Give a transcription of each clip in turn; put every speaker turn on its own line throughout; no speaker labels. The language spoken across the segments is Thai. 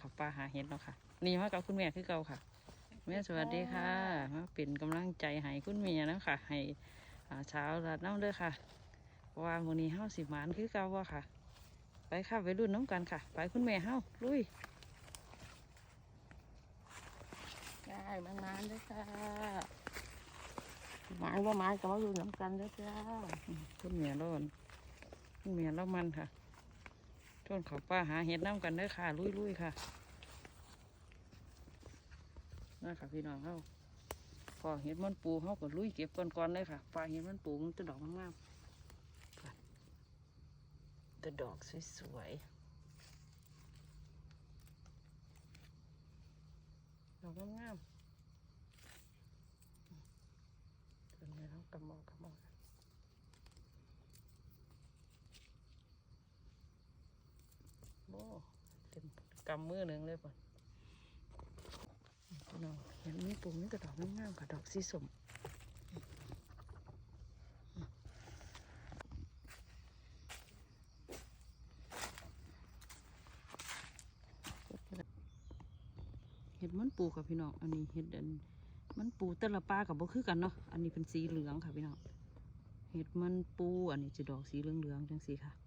ขับปลาหาเห็ดเนาะค่ะ นี่มากับคุณแม่คือเก่าค่ะ แม่สวัสดีค่ะมาเป็นกำลังใจให้คุณแม่นะค่ะ ให้อ่าเช้ารัดน้ำเด้อค่ะเพราะว่าวันนี้เฮาสิหมานคือเก่าว่ค่ะ ไปค่ะไปรุ่นน้ำกันค่ะ ไปคุณแม่เฮาลุย
ได้มานานเลยค่ะหมานว่าหมานก็มาอยู่น้ำกันแล้วจ้า
คุณแม่ร้อนคุณแม่ร้อนมันค่ะ ชวนเขาป้าหาเห็ดน้ำกันเด้อค่ะ ลุยลุยๆค่ะน่าค่ะพี่น้องเฮาพอเห็ดมันปูเฮาก็ลุยเก็บก่อนๆเลยค่ะปลาเห็ดมันปูมันจะดอกงามๆค่ะแต่ดอกสวยๆ ดอกงามๆเป็นไงเนาะกำมองกำมอง โอ้เต็ม กำมือหนึ่งเลยป่ะพี่น้องเห็นมีปุ่มนี่กระดอกงามๆค่ะดอกสีสมเห็ดมันปูค่ะพี่น้อง อันนี้เห็ดอันมันปูแต่ละปลากับบ่คือกันเนาะ อันนี้เป็นสีเหลืองค่ะพี่น้อง เห็ดมันปู อันนี้จะดอกสีเหลืองๆจังสีค่ะ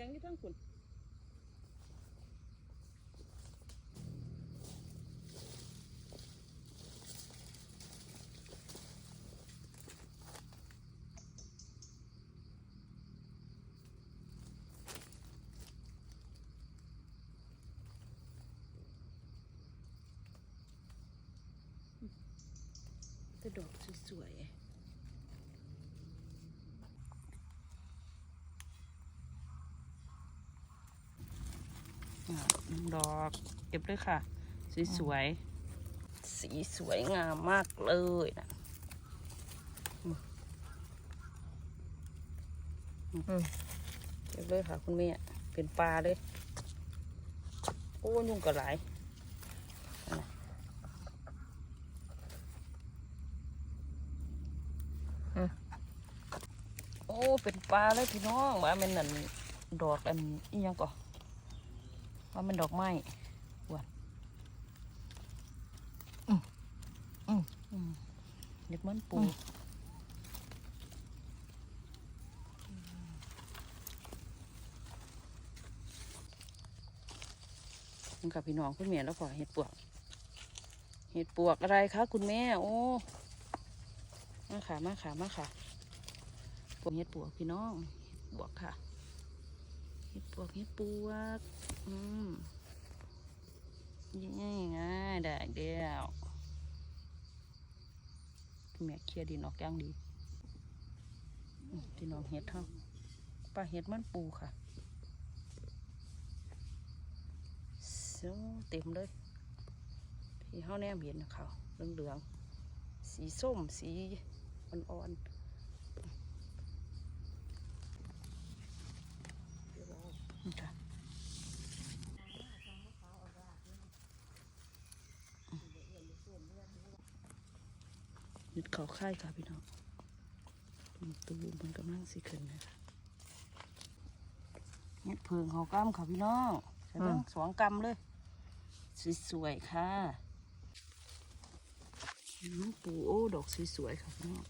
สียงอยู่ทั้งคุณแต่ดอกสวยๆ อ่าดอกเก็บเลยค่ะสีสวยสีสวยงามมากเลยนะอืมอืมเก็บเลยค่ะคุณแม่เป็นปลาเลย โอ้ยุ่งกระไหลายนั่นน่ะอืมโอ้ เป็นปลาเลยพี่น้องว่ามันนั่นดอกอันอีหยังก่อ ว่ามันดอกไม้หวานอืมอืมอืมเด็กมันปูมันกับพี่น้องคุณแม่แล้วพอเห็ดปวก เห็ดปวกอะไรคะคุณแม่ โอ้มาค่ะมาค่ะมาค่ะปวกเห็ดปวกพี่น้องเห็ดปวกค่ะ เห็ดปวกเห็ดปวก อืมนี่ไงได้เดียวแม่เคลียดินออกอย่างดีอืมพี่น้องเห็ดเท่าปลาเห็ดมันปูค่ะเต็มเลยที่เฮาแนมเห็นนะเขาเหลืองๆสีส้มสีอ่อนๆนี่ค่ะ เห็ดเขาค่ายค่ะพี่น้องมันตูมมันกำลังสิขึ้นนะคะเห็ดเพิงเขากำค่ะพี่น้องใส่เบิ่งสองกำเลย สวยๆค่ะน้องปูโอ้ดอกสวยๆค่ะพี่น้อง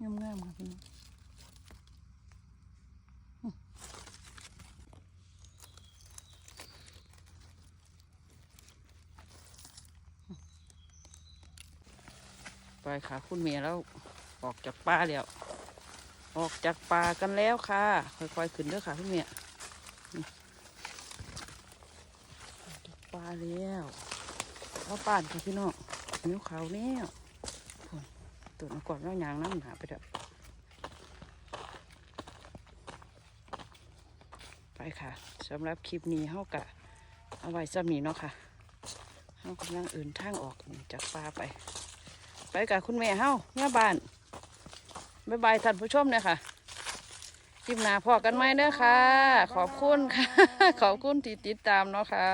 งามๆค่ะพี่น้องไปค่ะ คุณเมียแล้ว ออกจากป่าแล้ว ออกจากป่ากันแล้วค่ะ ค่อยๆขึ้นเด้อค่ะคุณเมียนี่ปลาแล้วเอาป่านค่ะพี่น้องนิ้วเขาวแล้ว ตัวน้ก่อนเรายางน้ำหนาไปเด้อไปค่ะสำหรับคลิปนี้เฮากะเอาไว้ซ้ำนี้เนาะค่ะเฮากำลังอื่นทางออกจากปลาไป ไปกับคุณแม่เฮาแม่บ้านบ๊ายบายท่านผู้ชมเนี่ยค่ะคลิปหน้าพอกันไหมเด้อค่ะ ขอบคุณค่ะ ขอบคุณที่ติดตามเนาะค่ะ